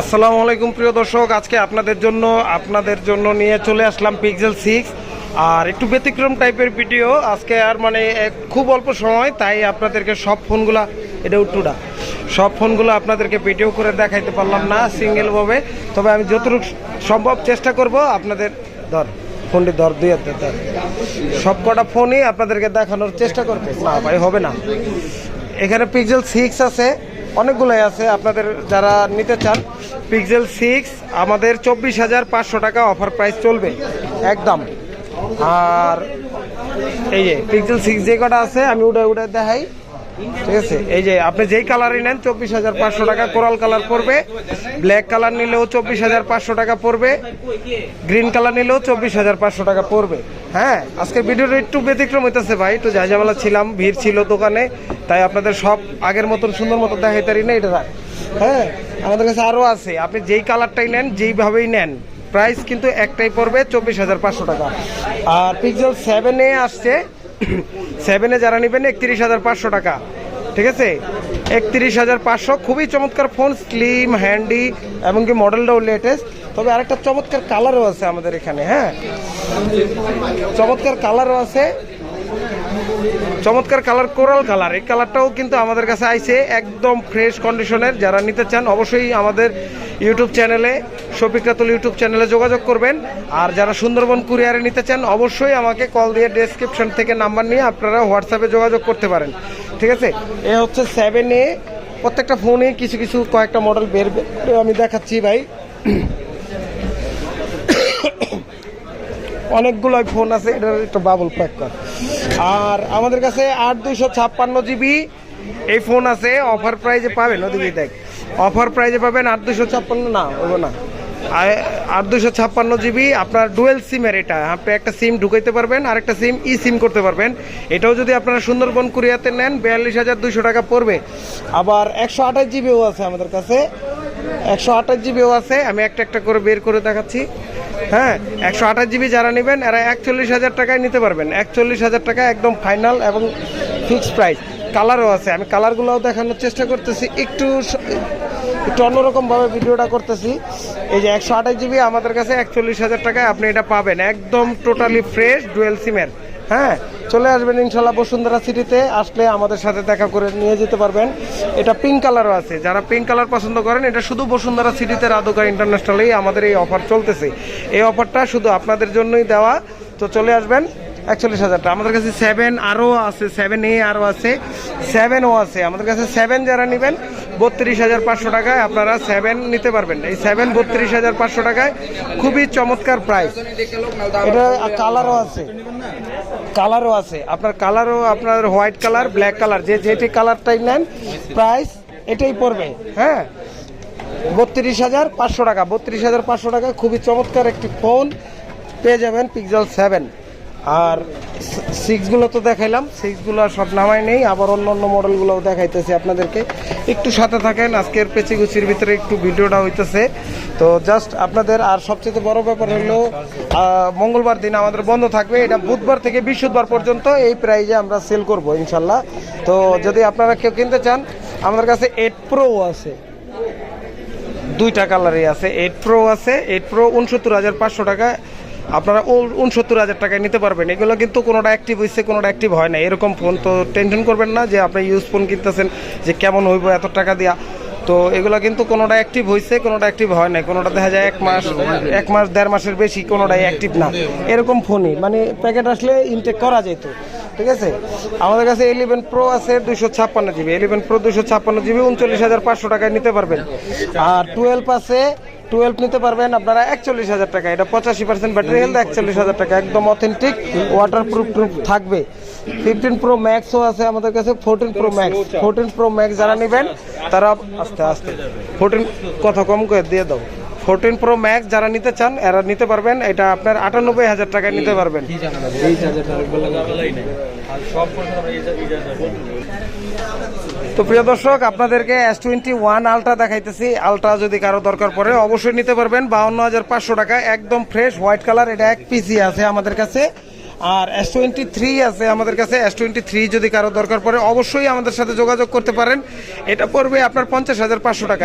আসসালামু আলাইকুম প্রিয় দর্শক, আজকে আপনাদের জন্য আপনাদের জন্য নিয়ে চলে আসলাম পিক্সেল সিক্স আর একটু ব্যতিক্রম টাইপের ভিডিও আজকে আর মানে খুব অল্প সময়, তাই আপনাদেরকে সব ফোনগুলা এটা উট্টুডা, সব ফোনগুলো আপনাদেরকে ভিডিও করে দেখাইতে পারলাম না সিঙ্গেলভাবে তবে আমি যতটুকু সম্ভব চেষ্টা করব, আপনাদের ধর ফোনটি ধর, দুই হাতে ধর। সব কটা ফোনই আপনাদেরকে দেখানোর চেষ্টা করব না ভাই, হবে না। এখানে পিক্সেল সিক্স আছে। অনেকগুলোই আছে। আপনাদের যারা নিতে চান পিক্সেল সিক্স আমাদের চব্বিশ হাজার পাঁচশো টাকা অফার প্রাইস চলবে। একদম। আর এই যে পিক্সেল সিক্স যে কটা আছে, আমি উড়ে উড়ে দেখাই। ঠিক আছে? এই যে আপনি যেই কালারই নেন, চব্বিশ হাজার পাঁচশো টাকা কোরাল কালার পড়বে। ব্ল্যাক কালার নিলেও চব্বিশ হাজার পাঁচশো টাকা পড়বে। গ্রিন কালার নিলেও চব্বিশ হাজার পাঁচশো টাকা পড়বে। হ্যাঁ আজকের ভিডিওটা একটু ব্যতিক্রম হইতেছে ভাই, একটু জায়জাবেলা ছিলাম, ভিড় ছিল দোকানে, তাই আপনাদের সব আগের মতন, সুন্দর মতো দেখাই তারি না এটা হ্যাঁ আমাদের কাছে আরও আছে, আপনি যেই কালারটাই নেন, যেইভাবেই নেন, প্রাইস কিন্তু একটাই পড়বে চব্বিশ হাজার পাঁচশো টাকা। আর পিক্সেল সেভেনে আসছে সেভেনে যারা নেবেন একত্রিশ হাজার পাঁচশো টাকা। ঠিক আছে? একত্রিশ হাজার পাঁচশো। খুবই চমৎকার ফোন স্লিম হ্যান্ডি এমনকি মডেলটাও লেটেস্ট তবে আরেকটা চমৎকার কালারও আছে আমাদের এখানে হ্যাঁ? চমৎকার কালারও আছে। চমৎকার কালার কোরাল কালার এই কালারটাও কিন্তু আমাদের কাছে আইছে, একদম ফ্রেশ কন্ডিশনের যারা নিতে চান, অবশ্যই আমাদের ইউটিউব চ্যানেলে, শফিক রাতুল ইউটিউব চ্যানেলে যোগাযোগ করবেন। আর যারা সুন্দরবন কুরিয়ারে নিতে চান, অবশ্যই আমাকে কল দিয়ে ডেসক্রিপশন থেকে নাম্বার নিয়ে আপনারা হোয়াটসঅ্যাপে যোগাযোগ করতে পারেন। ঠিক আছে? এ হচ্ছে সেভেন এ প্রত্যেকটা ফোনে কিছু কিছু কয়েকটা মডেল বের আমি দেখাচ্ছি ভাই। অনেকগুলো ফোন আছে এটার একটা বাবল প্যাক কর। আর আমাদের কাছে আট দুইশো ছাপ্পান্ন জিবি এই ফোন আছে। অফার প্রাইজে পাবেন, ওদিকে দেখ। অফার প্রাইজে পাবেন আট দুশো ছাপ্পান্ন, না ওগো না। আট দুশো ছাপ্পান্ন জিবি আপনার ডুয়েল সিমের এটা। আপনি একটা সিম ঢুকাইতে পারবেন আর একটা সিম ই সিম করতে পারবেন। এটাও যদি আপনারা সুন্দরবন কুরিয়াতে নেন, বিয়াল্লিশ হাজার দুশো টাকা পড়বে। আবার একশো আঠাশ জিবিও আছে আমাদের কাছে। একশো আঠাশ জিবিও আছে, আমি একটা একটা করে বের করে দেখাচ্ছি। হ্যাঁ একশো আঠাশ জিবি যারা নেবেন, এরা একচল্লিশ হাজার টাকায় নিতে পারবেন। একচল্লিশ হাজার টাকা একদম ফাইনাল এবং ফিক্সড প্রাইস কালারও আছে। আমি কালারগুলোও দেখানোর চেষ্টা করতেছি। একটু একটু অন্যরকমভাবে ভিডিওটা করতেছি। এই যে একশো আঠাশ জিবি আমাদের কাছে একচল্লিশ হাজার টাকায় আপনি এটা পাবেন। একদম টোটালি ফ্রেশ ডুয়েল সিমের হ্যাঁ চলে আসবেন ইনশাল্লাহ বসুন্ধরা সিটিতে। আসলে আমাদের সাথে দেখা করে নিয়ে যেতে পারবেন। এটা পিঙ্ক কালারও আছে। যারা পিঙ্ক কালার পছন্দ করেন, এটা শুধু বসুন্ধরা সিটিতে রাধুকা ইন্টারন্যাশনালেই আমাদের এই অফার চলতেছে। এই অফারটা শুধু আপনাদের জন্যই দেওয়া। তো চলে আসবেন। একচল্লিশ হাজারটা আমাদের কাছে সেভেন আরও আছে সেভেন এ আরও আছে সেভেনও আছে। আমাদের কাছে সেভেন যারা নেবেন, বত্রিশ হাজার পাঁচশো টাকায় আপনারা সেভেন নিতে পারবেন। এই সেভেন বত্রিশ হাজার পাঁচশো টাকায় খুবই চমৎকার প্রাইস এটা কালারও আছে। কালারও আছে। আপনার কালারও আপনার হোয়াইট কালার ব্ল্যাক কালার যে যেটি কালারটাই নেন প্রাইস এটাই পড়বে। হ্যাঁ? বত্রিশ হাজার পাঁচশো টাকা। বত্রিশ হাজার পাঁচশো টাকা খুবই চমৎকার একটি ফোন পেয়ে যাবেন পিক্সেল সেভেন আর সিক্সগুলো তো দেখাইলাম। সিক্সগুলো সব নামাই নেই। আবার অন্য অন্য মডেলগুলোও দেখাইতেছি আপনাদেরকে। একটু সাথে থাকেন, আজকের পেচিগুচির ভিতরে একটু ভিডিওটা হইতেছে। তো জাস্ট আপনাদের আর সবচেয়ে বড় ব্যাপার হলো মঙ্গলবার দিন আমাদের বন্ধ থাকবে। এটা বুধবার থেকে বৃহস্পতিবার পর্যন্ত এই প্রাইজে আমরা সেল করব, ইনশাল্লাহ। তো যদি আপনারা কেউ কিনতে চান, আমাদের কাছে এইট প্রো আছে। দুইটা কালারই আছে। এইট প্রো আছে। এইট প্রো উনসত্তর হাজার পাঁচশো টাকা। আপনারা উনসত্তর হাজার টাকায় নিতে পারবেন। এগুলো কিন্তু কোনোটা অ্যাক্টিভ হয়েছে কোনোটা অ্যাক্টিভ হয় না এরকম ফোন তো টেনশন করবেন না যে আপনি ইউজ ফোন কিনতেছেন, যে কেমন হইব, এত টাকা দিয়া। তো এগুলো কিন্তু কোনোটা অ্যাক্টিভ হয়েছে কোনোটা অ্যাক্টিভ হয় না কোনোটা দেখা যায় এক মাস এক মাস, দেড় মাসের বেশি, কোনোটাই অ্যাক্টিভ না। এরকম ফোনই মানে প্যাকেট আসলে ইনটেক করা যেত। ঠিক আছে? আমাদের কাছে ইলেভেন প্রো আছে দুশো ছাপ্পান্ন জিবি ইলেভেন প্রো দুশো ছাপ্পান্ন জিবি উনচল্লিশ হাজার পাঁচশো টাকায় নিতে পারবেন। আর টুয়েলভ আছে টুয়েলভ নিতে পারবেন আপনারা একচল্লিশ হাজার টাকা। এটা পঁচাশি পার্সেন্ট ব্যাটারি হেলথ একচল্লিশ হাজার টাকা, একদম অথেন্টিক ওয়াটার প্রুফ প্রুফ থাকবে। ফিফটিন প্রো ম্যাক্সও আছে আমাদের কাছে fourteen pro max fourteen pro max যারা নেবেন, তারা আস্তে আস্তে। ফোরটিন কথা কম করে দিয়ে দাও। ফোরটিন প্রো ম্যাক্স যারা নিতে চান, এরা নিতে পারবেন। এটা আপনার আটানব্বই হাজার টাকায় নিতে পারবেন। তো প্রিয় দর্শক, আপনাদেরকে এস টোয়েন্টি ওয়ান আলট্রা দেখাইতেছি। আলট্রা যদি কারও দরকার পড়ে, অবশ্যই নিতে পারবেন। বাউন্ন হাজার পাঁচশো টাকা, একদম ফ্রেশ হোয়াইট কালার এটা এক পিসি আছে আমাদের কাছে। আর এস টোয়েন্টি থ্রি আছে আমাদের কাছে। এস টোয়েন্টি থ্রি যদি কারও দরকার পড়ে, অবশ্যই আমাদের সাথে যোগাযোগ করতে পারেন। এটা পড়বে আপনার পঞ্চাশ হাজার পাঁচশো টাকা